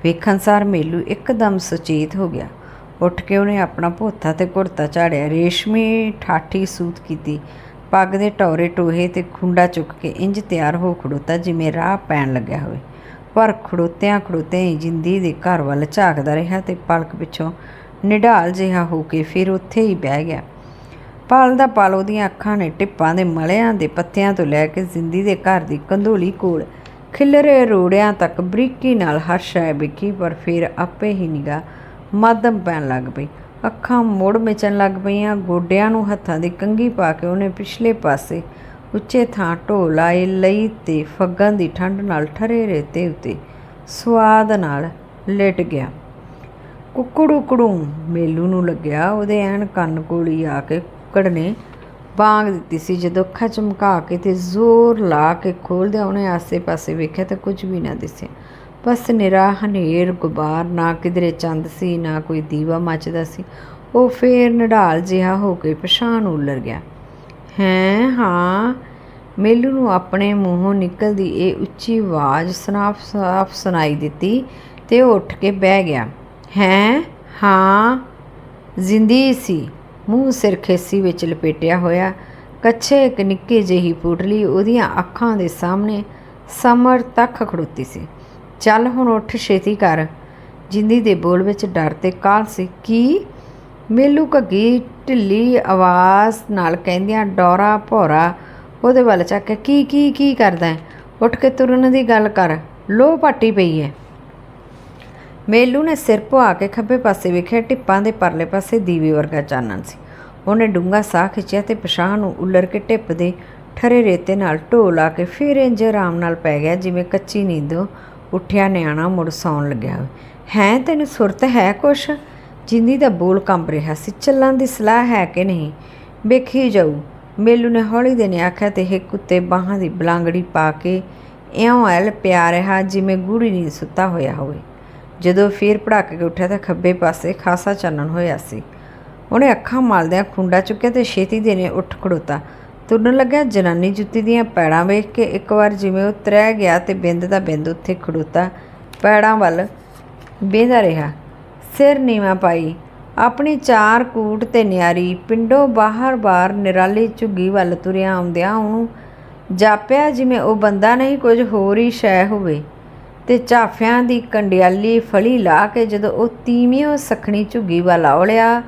ਵੇਖਣ ਸਾਰ ਮੇਲੂ ਇੱਕਦਮ ਸੁਚੇਤ ਹੋ ਗਿਆ। ਉੱਠ ਕੇ ਉਹਨੇ ਆਪਣਾ ਭੋਥਾ ਤੇ ਕੁੜਤਾ ਝਾੜਿਆ ਰੇਸ਼ਮੀ ਠਾਠੀ ਸੂਤ ਕੀਤੀ। ਪੱਗ ਦੇ ਟੌਰੇ ਟੋਹੇ ਤੇ ਖੁੰਡਾ ਚੁੱਕ ਕੇ ਇੰਜ ਤਿਆਰ ਹੋ ਖੜੋਤਾ ਜਿਵੇਂ ਰਾਹ ਪੈਣ ਲੱਗਿਆ ਹੋਵੇ। ਪਰ ਖੜੋਤਿਆਂ ਖੜੋਤਿਆਂ ਹੀ ਜਿੰਦੀ ਦੇ ਘਰ ਵੱਲ ਝਾਕਦਾ ਰਿਹਾ ਤੇ ਪਲਕ ਪਿੱਛੋਂ ਨਿਢਾਲ ਜਿਹਾ ਹੋ ਕੇ ਫਿਰ ਉੱਥੇ ਹੀ ਬਹਿ ਗਿਆ। ਪਲ ਦਾ ਪਲ ਉਹਦੀਆਂ ਅੱਖਾਂ ਨੇ ਟਿੱਪਾਂ ਦੇ ਮਲਿਆਂ ਦੇ ਪੱਤਿਆਂ ਤੋਂ ਲੈ ਕੇ ਜ਼ਿੰਦੀ ਦੇ ਘਰ ਦੀ ਕੰਧੋਲੀ ਕੋਲ। ਖਿਲਰੇ ਰੋੜਿਆਂ ਤੱਕ ਬਰੀਕੀ ਨਾਲ ਹਰ ਸ਼ੈ ਵੇਖੀ, ਪਰ ਫਿਰ ਆਪੇ ਹੀ ਨਿਗਾ ਮੱਧਮ ਪੈਣ ਲੱਗ ਪਈ। ਅੱਖਾਂ ਮੁੜ ਮਿਚਣ ਲੱਗ ਪਈਆਂ। ਗੋਡਿਆਂ ਨੂੰ ਹੱਥਾਂ ਦੀ ਕੰਗੀ ਪਾ ਕੇ ਉਹਨੇ ਪਿਛਲੇ ਪਾਸੇ ਉੱਚੇ ਥਾਂ ਢੋ ਲਾਏ ਲਈ ਤੇ ਫੱਗਣ ਦੀ ਠੰਡ ਨਾਲ ਠਰੇ ਰੇਤੇ ਉੱਤੇ ਸਵਾਦ ਨਾਲ ਲੇਟ ਗਿਆ। ਕੁੱਕੜੂ ਕੁੜੂ ਮੇਲੂ ਨੂੰ ਲੱਗਿਆ। ਉਹਦੇ ਐਨ ਕੰਨ ਕੋਲੀ ਆ ਕੇ ਕੁੱਕੜ ਨੇ ਬਾਂਗ ਦਿੱਤੀ ਸੀ। ਜਦੋਂ ਅੱਖਾਂ ਚਮਕਾ ਕੇ ਤੇ ਜ਼ੋਰ ਲਾ ਕੇ ਖੋਲਦਿਆਂ ਉਹਨੇ ਆਸੇ-ਪਾਸੇ ਵੇਖਿਆ ਤਾਂ ਕੁਝ ਵੀ ਨਾ ਦਿਸਿਆ। ਬਸ ਨਿਰਾ ਹਨੇਰ ਗੁਬਾਰ, ਨਾ ਕਿਧਰੇ ਚੰਦ ਸੀ, ਨਾ ਕੋਈ ਦੀਵਾ ਮੱਚਦਾ ਸੀ। ਉਹ ਫੇਰ ਨਿਢਾਲ ਜਿਹਾ ਹੋ ਕੇ ਪਛਾਣ ਉਲਰ ਗਿਆ। ਹੈਂ, ਹਾਂ, ਮੇਲੂ ਨੂੰ ਆਪਣੇ ਮੂੰਹੋਂ ਨਿਕਲਦੀ ਇਹ ਉੱਚੀ ਆਵਾਜ਼ ਸਨਾਫ ਸਾਫ਼ ਸੁਣਾਈ ਦਿੱਤੀ ਤੇ ਉਹ ਉੱਠ ਕੇ ਬਹਿ ਗਿਆ। ਹੈਂ, ਹਾਂ, ਜ਼ਿੰਦੀ ਸੀ। ਮੂੰਹ ਸਿਰ ਖੇਸੀ ਵਿੱਚ ਲਪੇਟਿਆ ਹੋਇਆ, ਕੱਛੇ ਇੱਕ ਨਿੱਕੀ ਜਿਹੀ ਪੁਟਲੀ ਉਹਦੀਆਂ ਅੱਖਾਂ ਦੇ ਸਾਹਮਣੇ ਸਮਰ ਤੱਕ ਖੜੋਤੀ ਸੀ। ਚੱਲ ਹੁਣ ਉੱਠ, ਛੇਤੀ ਕਰ। ਜਿੰਦੀ ਦੇ ਬੋਲ ਵਿੱਚ ਡਰ ਤੇ ਕਾਲ ਸੀ। ਕੀ? ਮੇਲੂ ਘੱਗੀ ਢਿੱਲੀ ਆਵਾਜ਼ ਨਾਲ ਕਹਿੰਦਿਆਂ ਡੋਰਾ ਭੋਰਾ ਉਹਦੇ ਵੱਲ ਚੱਕ ਕੇ, ਕੀ ਕੀ ਕੀ ਕਰਦਾ ਹੈ? ਉੱਠ ਕੇ ਤੁਰਨ ਦੀ ਗੱਲ ਕਰ। ਲੋ ਪਾਟੀ ਪਈ ਹੈ। ਮੇਲੂ ਨੇ ਸਿਰ ਪੁਆ ਕੇ ਖੱਬੇ ਪਾਸੇ ਵੇਖਿਆ, ਟਿੱਪਾਂ ਦੇ ਪਰਲੇ ਪਾਸੇ ਦੀਵੇ ਵਰਗਾ ਚਾਨਣ ਸੀ। ਉਹਨੇ ਡੂੰਘਾ ਸਾਹ ਖਿੱਚਿਆ ਤੇ ਪਛਾਹ ਨੂੰ ਉੱਲਰ ਕੇ ਟਿੱਪ ਦੇ ਠਰੇ ਰੇਤੇ ਨਾਲ ਢੋ ਲਾ ਕੇ ਫਿਰ ਇੰਜ ਆਰਾਮ ਨਾਲ ਪੈ ਗਿਆ, ਜਿਵੇਂ ਕੱਚੀ ਨੀਂਦੋਂ ਉੱਠਿਆ ਨਿਆਣਾ ਮੁੜ ਸੌਣ ਲੱਗਿਆ ਹੋਵੇ ਹੈ, ਤੈਨੂੰ ਸੁਰਤ ਹੈ ਕੁਛ? ਜਿੰਦੀ ਦਾ ਬੋਲ ਕੰਬ ਰਿਹਾ ਸੀ, ਚੱਲਣ ਦੀ ਸਲਾਹ ਹੈ ਕਿ ਨਹੀਂ? ਵੇਖੀ ਜਾਊ। ਮੇਲੂ ਨੇ ਹੌਲੀ ਦੇ ਨੇ ਆਖਿਆ ਤੇ ਇਹ ਕੁੱਤੇ ਬਾਹਾਂ ਦੀ ਬਲਾਂਗੜੀ ਪਾ ਕੇ ਇਉਂ ਐਲ ਪਿਆ ਰਿਹਾ ਜਿਵੇਂ ਗੂੜੀ ਨਹੀਂ ਸੁੱਤਾ ਹੋਇਆ ਹੋਵੇ। ਜਦੋਂ ਫੇਰ ਭੜਕ ਕੇ ਉੱਠਿਆ ਤਾਂ ਖੱਬੇ ਪਾਸੇ ਖਾਸਾ ਚਾਨਣ ਹੋਇਆ ਸੀ। ਉਹਨੇ ਅੱਖਾਂ ਮਾਲਦਿਆਂ ਖੁੰਡਾ ਚੁੱਕਿਆ ਤੇ ਛੇਤੀ ਦੇ ਨੇ ਉੱਠ ਖੜੋਤਾ। ਤੁਰਨ ਲੱਗਿਆ ਜਨਾਨੀ ਜੁੱਤੀ ਦੀਆਂ ਪੈੜਾਂ ਵੇਖ ਕੇ ਇੱਕ ਵਾਰ ਜਿਵੇਂ ਉਹ ਤਰਹਿ ਗਿਆ ਤੇ ਬਿੰਦ ਦਾ ਬਿੰਦ ਉੱਥੇ ਖੜੋਤਾ। ਪੈੜਾਂ ਵੱਲ ਵੇਂਦਾ ਰਿਹਾ। ਸਿਰ ਨੀਵਾ ਪਾਈ। ਆਪਣੀ ਚਾਰ ਕੂਟ ਤੇ ਨਿਆਰੀ ਪਿੰਡੋਂ ਬਾਹਰ-ਬਾਹਰ ਨਿਰਾਲੀ ਝੁੱਗੀ ਵੱਲ ਤੁਰਿਆ ਆਉਂਦਿਆਂ ਉਹਨੂੰ ਜਾਪਿਆ ਜਿਵੇਂ ਉਹ ਬੰਦਾ ਨਹੀਂ, ਕੁਝ ਹੋਰ ਹੀ ਸ਼ੈ ਹੋਵੇ। ਤੇ ਝਾਫਿਆਂ ਦੀ ਕੰਡਿਆਲੀ ਫਲੀ ਲਾ ਕੇ ਜਦੋਂ ਉਹ ਤੀਵੀਂ ਸਖਣੀ ਝੁੱਗੀ ਵੱਲ ਔਲਿਆ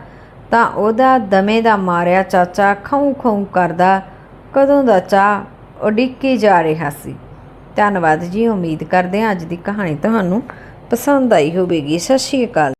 ਤਾਂ ਉਹਦਾ ਦਮੇ ਦਾ ਮਾਰਿਆ ਚਾਚਾ ਖੌਂ ਖੌਂ ਕਰਦਾ, ਕਦੋਂ ਦਾ ਚਾਹ ਉਡੀਕੀ ਜਾ ਰਿਹਾ ਸੀ। ਧੰਨਵਾਦ ਜੀ, ਉਮੀਦ ਕਰਦੇ ਹਾਂ ਅੱਜ ਦੀ ਕਹਾਣੀ ਤੁਹਾਨੂੰ ਪਸੰਦ ਆਈ ਹੋਵੇਗੀ। ਸਤਿ ਸ਼੍ਰੀ ਅਕਾਲ।